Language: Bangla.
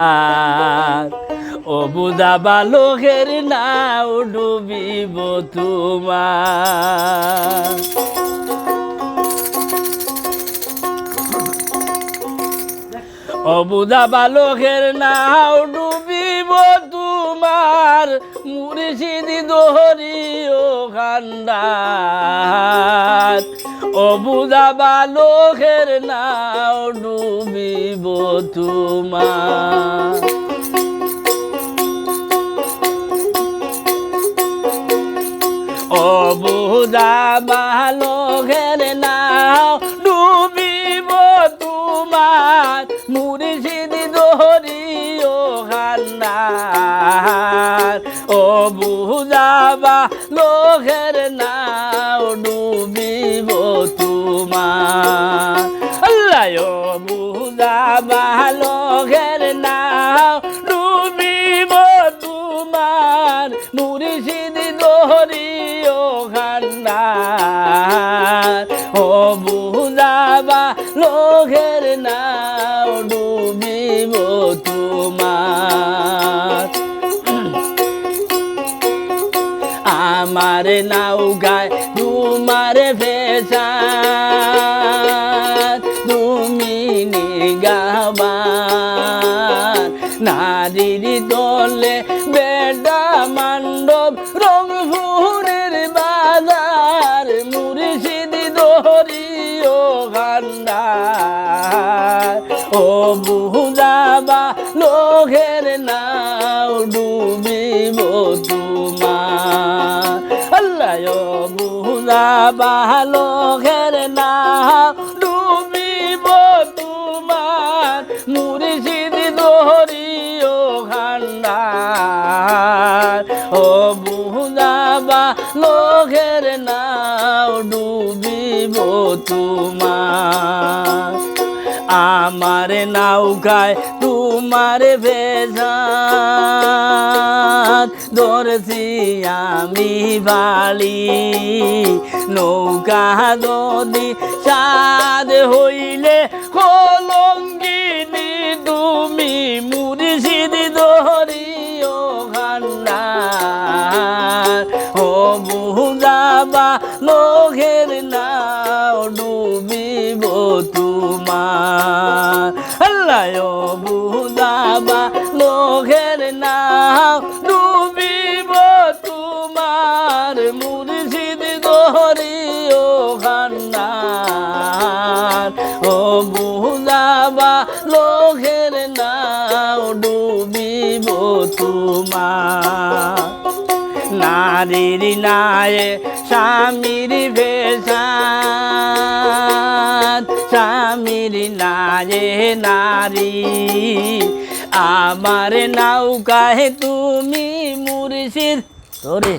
ও বুদা বালকের নাও ডুবিব তোমার অবুদা বালকের নাও ডুবিব তোমার। মুর্শিদি দোহরি ও খান্ডার। অবুদা বালকের নাও ডুবিব তোমার। অবুদা বালকের নাও ডুবিব তোমার। মুর্শিদি দোহরি ও খান্নার। ও বুঝাবা লোকের নাও ডুবিব আল্লাহ ও বুঝাবা লোকের নাও ডুবিব তোমার মুর্শিদি দোহরি ও খান্নার। ও বুঝাবা লোকের নাও ডুবিব তোমার। আমার নাউকায় তোমার ভেসা নিগাবার নারীর দলে বেডা মান্ডব রংপুরের বাজার, মুর্শিদি দহরি ও গান্ডার ও বুঝাবা লোকের নাও ডুবিব তোমার। আল্লাহ বুঝাবা লোকের নাও মুর্শিদি দহরি ও বুঝাবা লোকের নাও ডুবিব তোমার। আমার নৌকায় তোমার ভেজাত ধরছি আমি বালি, নৌকা যদি সাদ হইলে কলঙ্গিনী লোকের নাও ডুবিব তোমার। আল্লাহ বুঝাবা লোকের নাও ডুবিব তোমার। মুর্শিদ ধরি ও খান্ডার ও বুঝাবা লোকের নাও ডুবিব তোমার। নারীর নায়ে স্বামীর ভেষাত স্বামীর নায়ে নারী আমার নৌকায় তুমি মুর্শিদ। তোরে